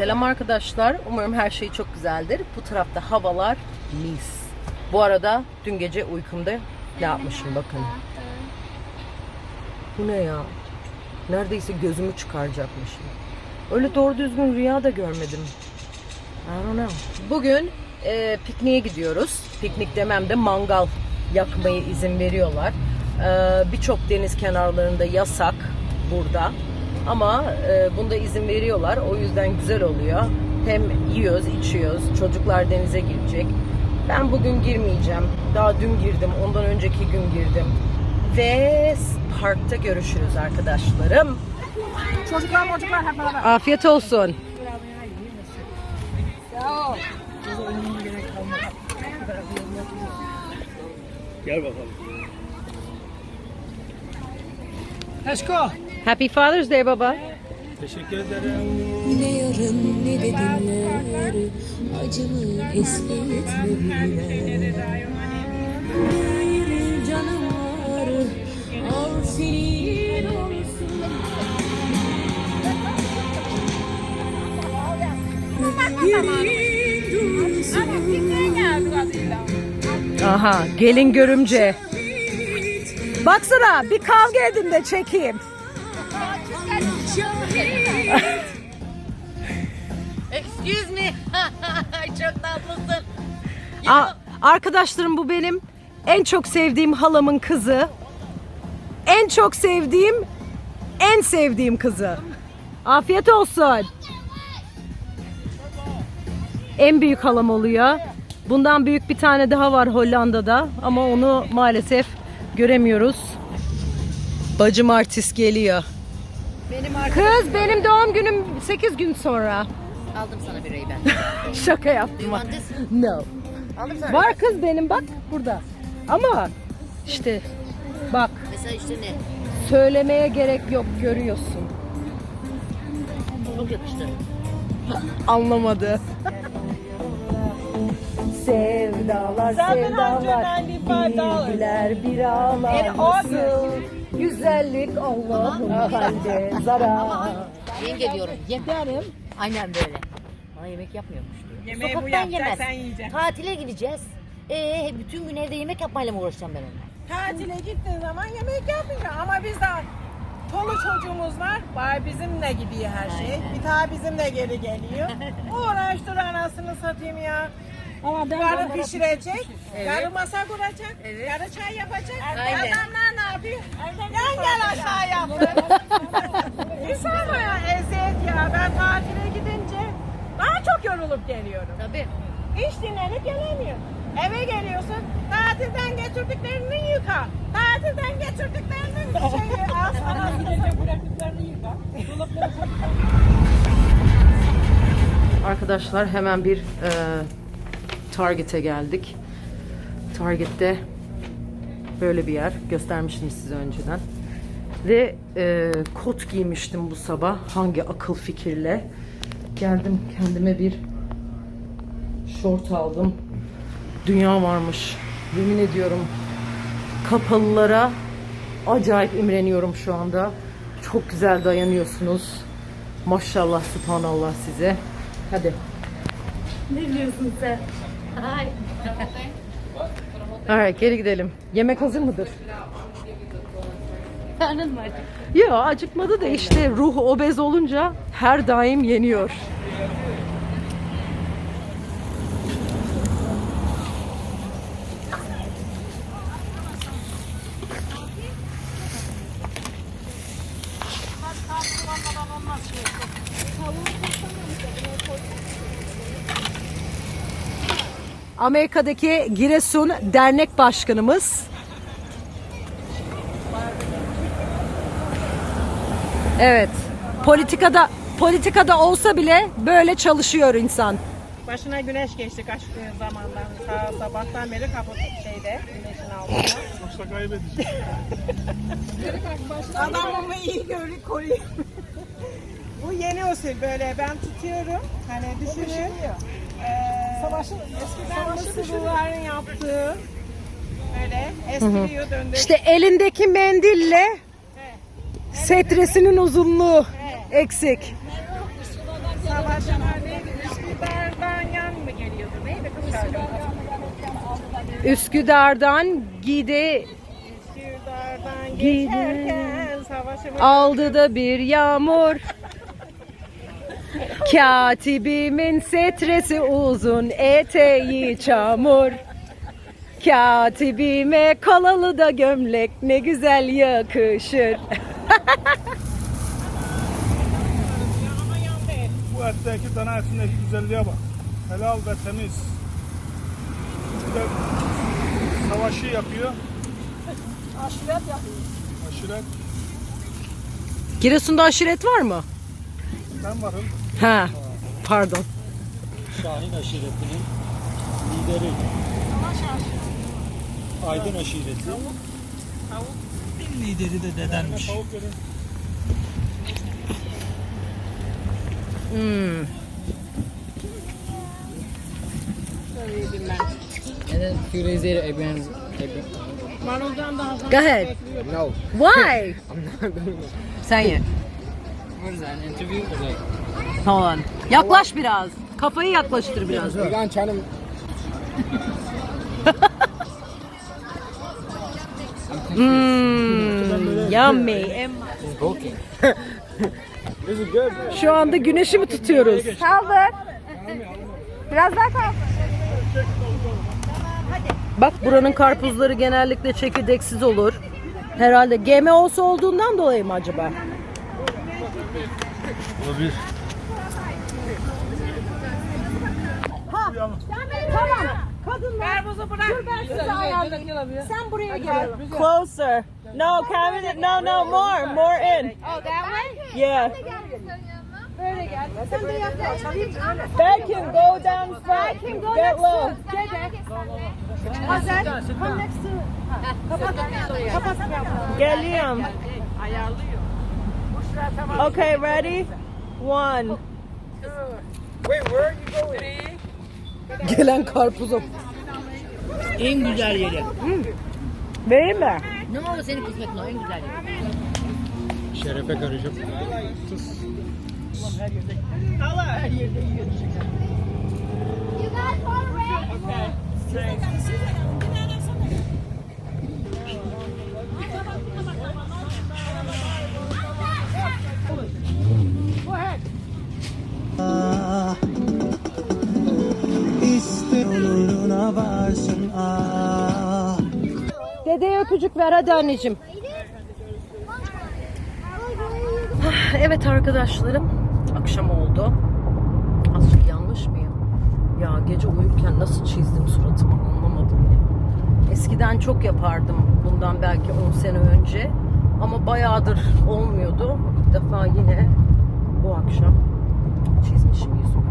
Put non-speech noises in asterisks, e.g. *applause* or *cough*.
Selam arkadaşlar. Umarım her şey çok güzeldir. Bu tarafta havalar mis. Bu arada dün gece uykumda ne yapmışım bakın. Bu ne ya? Neredeyse gözümü çıkaracakmışım. Öyle doğru düzgün rüya da görmedim. I don't know. Bugün e, pikniğe gidiyoruz. Piknik demem de mangal yakmaya izin veriyorlar. E, Birçok deniz kenarlarında yasak burada. Ama e, bunda izin veriyorlar. O yüzden güzel oluyor. Hem yiyoruz, içiyoruz. Çocuklar denize girecek. Ben bugün girmeyeceğim. Daha dün girdim. Ondan önceki gün girdim. Ve parkta görüşürüz arkadaşlarım. Çocuklar çocuklar hep beraber. Afiyet olsun. Gel bakalım. Let's go. Happy Father's Day baba. Teşekkür ederim. Ne yarın ne de dinler Acımı Bir canım var Al senin olsun Aha gelin görümce. Baksana bir kavga edin de çekeyim. *laughs* Excuse me. *laughs* Çok tatlısın. Aa, arkadaşlarım bu benim en çok sevdiğim halamın kızı. En çok sevdiğim, en sevdiğim kızı. Afiyet olsun. En büyük halam oluyor. Bundan büyük bir tane daha var Hollanda'da ama onu maalesef göremiyoruz. Bacım artist geliyor. Benim. Kız benim doğum günüm 8 gün sonra. Aldım sana bir ben. *laughs* Şaka yaptım. No. Aldım sana. Var kız benim bak burada. Ama işte bak Mesela işte ne? söylemeye gerek yok görüyorsun. Çok yakıştı. Anlamadı. *laughs* Sevdalar sevdalar bilgiler bir ağlar nasıl güzellik Allah'ım halde *laughs* zarar. Yenge diyorum. Yemerim. Aynen böyle. Bana yemek yapmıyormuş diyor. Yemeği bu Sokaktan yapacak, yemez. sen yiyeceksin. Tatile gideceğiz. Ee, bütün gün evde yemek yapmayla mı uğraşacağım ben onunla? Tatile gittiğin zaman yemek yapmayacaksın ama biz de Tolu çocuğumuz var. Var bizimle gidiyor her şey. Bir daha bizimle geri geliyor. *laughs* Uğraştır anasını satayım ya. Ama Karı pişirecek, karı masa kuracak, karı çay yapacak. Aynen. Adamlar ne yapıyor? Yan gel aşağı yaptı. *laughs* İnsan ya eziyet ya. Ben tatile gidince daha çok yorulup geliyorum. Tabii. Hiç dinlenip gelemiyor. Eve geliyorsun, tatilden getirdiklerini yıka. Tatilden getirdiklerinin *laughs* şeyi al sana. bıraktıklarını yıka. Arkadaşlar hemen bir e, Target'e geldik. Target'te böyle bir yer. Göstermiştim size önceden. Ve e, kot giymiştim bu sabah. Hangi akıl fikirle. Geldim kendime bir şort aldım. Dünya varmış. Yemin ediyorum. Kapalılara acayip imreniyorum şu anda. Çok güzel dayanıyorsunuz. Maşallah subhanallah size. Hadi. Ay. Evet geri gidelim. Yemek hazır mıdır? Karnın mı acık? Yok acıkmadı da işte ruh obez olunca her daim yeniyor. Amerika'daki Giresun Dernek Başkanımız Evet. Politikada politikada olsa bile böyle çalışıyor insan. Başına güneş geçti kaç gün zamandan. Ta sabahtan beri kapı şeyde, güneşin altında. Yoksa kaybedeceğim. Adamımı iyi görü koruyor. Bu yeni usul böyle ben tutuyorum. Hani düşünün. Ee, savaşın eskiden Mısırlıların yaptığı böyle estiriyor döndürüyor. İşte elindeki mendille setresinin uzunluğu eksik. Savaş'ın? Üsküdar'dan yan mı geliyordu? Neydi kız? Üsküdar'dan gide Üsküdar'dan geçerken Savaş'ın aldı da bir yağmur. Katibimin setresi uzun, eteği çamur. Katibime kalalı da gömlek ne güzel yakışır. Bu etteki dana etindeki güzelliğe bak. Helal ve temiz. Bir de savaşı yapıyor. aşiret yapıyor. Aşiret. Giresun'da aşiret var mı? Ben varım. Ha, pardon. Şahin aşiretinin lideri. Aydın aşireti. Lideri de dedenmiş. Tavuk. Hmm. And then few days later, Go ahead. No. Why? *laughs* Sen ye. what is that, an interview? Or like, Falan. Yaklaş biraz. Kafayı yaklaştır biraz. Try to Mmm, yummy. Şu anda güneşi mi tutuyoruz? Kaldır. Biraz daha kaldır. Bak buranın karpuzları genellikle çekirdeksiz olur. Herhalde GMO'su olduğundan dolayı mı acaba? Olabilir. Size ayarlayayım. Sen buraya gel. Closer. No, Kevin. No, no, more. More in. Oh, that way? Yeah. Böyle gel. Sen de yaklaş. Berkin, go down front. Get low. Hazır. Come next to. Kapat. Kapat. Geliyorum. Tamam. Okay, ready? One. Wait, where are you going? Gelen karpuzu. en güzel yeri. Vereyim mi? No, senin kısmetin o en güzel yeri. Şerefe karışıp. You guys want to race? Dedeye öpücük ver hadi anneciğim. Ah, evet arkadaşlarım akşam oldu. Azıcık yanlış mıyım? Ya gece uyurken nasıl çizdim suratımı anlamadım ya. Eskiden çok yapardım bundan belki 10 sene önce. Ama bayağıdır olmuyordu. İlk defa yine bu akşam çizmişim yüzümü.